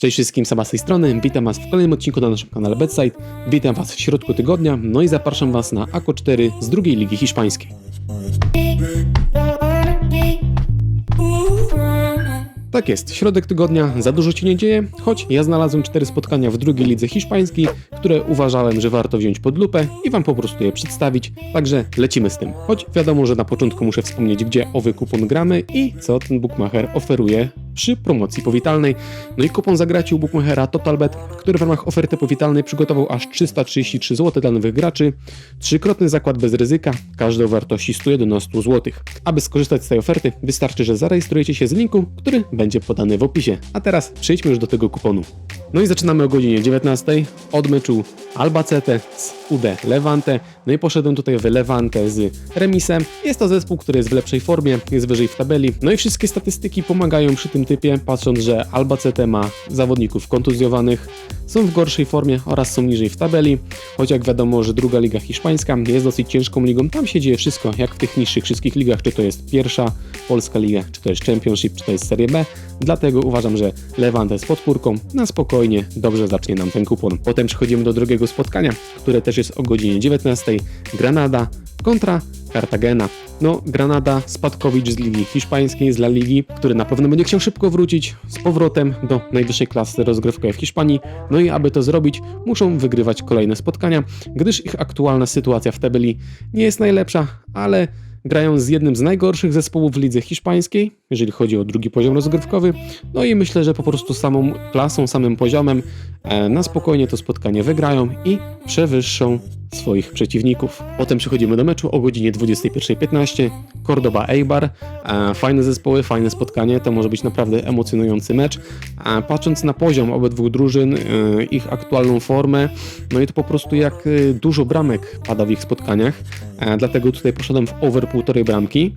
Cześć wszystkim, Saba z tej strony. Witam Was w kolejnym odcinku na naszym kanale Bedside. Witam Was w środku tygodnia, no i zapraszam Was na AKO 4 z drugiej ligi hiszpańskiej. Tak jest, środek tygodnia, za dużo się nie dzieje, choć ja znalazłem cztery spotkania w drugiej lidze hiszpańskiej, które uważałem, że warto wziąć pod lupę i Wam po prostu je przedstawić, także lecimy z tym. Choć wiadomo, że na początku muszę wspomnieć, gdzie owy kupon gramy i co ten bookmacher oferuje przy promocji powitalnej. No i kupon zagraci u bookmachera TotalBet, który w ramach oferty powitalnej przygotował aż 333 zł dla nowych graczy, trzykrotny zakład bez ryzyka, każdy o wartości 111 zł. Aby skorzystać z tej oferty, wystarczy, że zarejestrujecie się z linku, który będzie podany w opisie. A teraz przejdźmy już do tego kuponu. No i zaczynamy o godzinie 19 od meczu Albacete z UD Levante. No i poszedłem tutaj w Levante z remisem. Jest to zespół, który jest w lepszej formie, jest wyżej w tabeli. No i wszystkie statystyki pomagają przy tym typie, patrząc, że Albacete ma zawodników kontuzjowanych, są w gorszej formie oraz są niżej w tabeli. Choć jak wiadomo, że druga liga hiszpańska jest dosyć ciężką ligą, tam się dzieje wszystko, jak w tych niższych wszystkich ligach, czy to jest pierwsza polska liga, czy to jest Championship, czy to jest Serie B. Dlatego uważam, że Levante z podpórką na spokojnie dobrze zacznie nam ten kupon. Potem przechodzimy do drugiego spotkania, które też jest o godzinie 19. Granada kontra Cartagena. No, Granada, spadkowicz z Ligi Hiszpańskiej, z La Ligi, który na pewno będzie chciał szybko wrócić z powrotem do najwyższej klasy rozgrywkowej w Hiszpanii. No i aby to zrobić, muszą wygrywać kolejne spotkania, gdyż ich aktualna sytuacja w tabeli nie jest najlepsza, ale grają z jednym z najgorszych zespołów w lidze hiszpańskiej, jeżeli chodzi o drugi poziom rozgrywkowy. No i myślę, że po prostu samą klasą, samym poziomem e, na spokojnie to spotkanie wygrają i przewyższą swoich przeciwników. Potem przechodzimy do meczu o godzinie 21.15. Cordoba Eibar. E, Fajne zespoły, fajne spotkanie. To może być naprawdę emocjonujący mecz. E, Patrząc na poziom obydwu drużyn, e, ich aktualną formę, no i to po prostu jak dużo bramek pada w ich spotkaniach. Dlatego tutaj poszedłem w over półtorej bramki.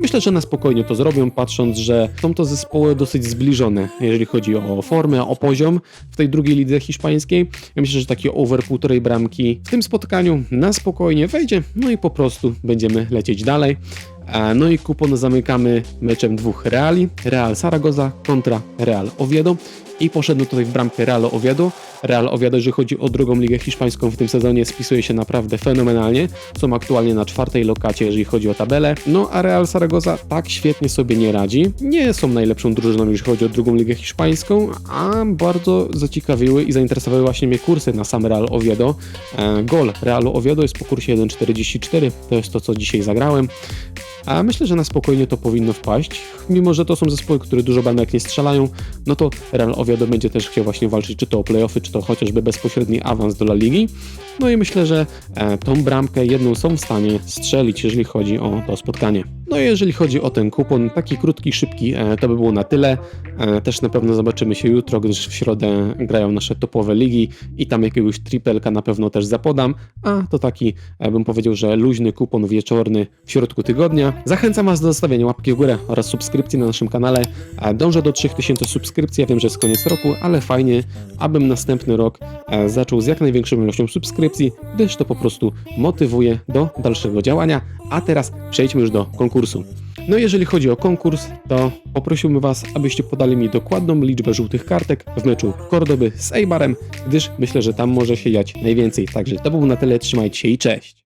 Myślę, że na spokojnie to zrobią, patrząc, że są to zespoły dosyć zbliżone, jeżeli chodzi o formę, o poziom w tej drugiej lidze hiszpańskiej. Ja myślę, że taki over półtorej bramki w tym spotkaniu na spokojnie wejdzie, no i po prostu będziemy lecieć dalej. No i kupon zamykamy meczem dwóch Reali, Real Zaragoza kontra Real Oviedo i poszedłem tutaj w bramkę Real Oviedo. Real Oviedo, jeżeli chodzi o drugą ligę hiszpańską w tym sezonie, spisuje się naprawdę fenomenalnie. Są aktualnie na czwartej lokacie, jeżeli chodzi o tabelę. No a Real Zaragoza tak świetnie sobie nie radzi. Nie są najlepszą drużyną, jeżeli chodzi o drugą ligę hiszpańską, a bardzo zaciekawiły i zainteresowały właśnie mnie kursy na sam Real Oviedo. E, Gol Realu Oviedo jest po kursie 1,44. To jest to, co dzisiaj zagrałem. A myślę, że na spokojnie to powinno wpaść. Mimo, że to są zespoły, które dużo bramek nie strzelają, no to Real Oviedo będzie też chciał właśnie walczyć czy to o playoffy, czy to chociażby bezpośredni awans do La Ligi. No i myślę, że e, tą bramkę jedną są w stanie strzelić, jeżeli chodzi o to spotkanie. No i jeżeli chodzi o ten kupon, taki krótki, szybki, e, to by było na tyle. E, też na pewno zobaczymy się jutro, gdyż w środę grają nasze topowe ligi i tam jakiegoś tripleka na pewno też zapodam, a to taki, e, bym powiedział, że luźny kupon wieczorny w środku tygodnia. Zachęcam Was do zostawienia łapki w górę oraz subskrypcji na naszym kanale. Dążę do 3000 subskrypcji, ja wiem, że jest koniec roku, ale fajnie, abym następny rok zaczął z jak największą ilością subskrypcji, gdyż to po prostu motywuje do dalszego działania. A teraz przejdźmy już do konkursu. No i jeżeli chodzi o konkurs, to poprosiłbym Was, abyście podali mi dokładną liczbę żółtych kartek w meczu Kordoby z Eibarem, gdyż myślę, że tam może się dziać najwięcej. Także to było na tyle, trzymajcie się i cześć!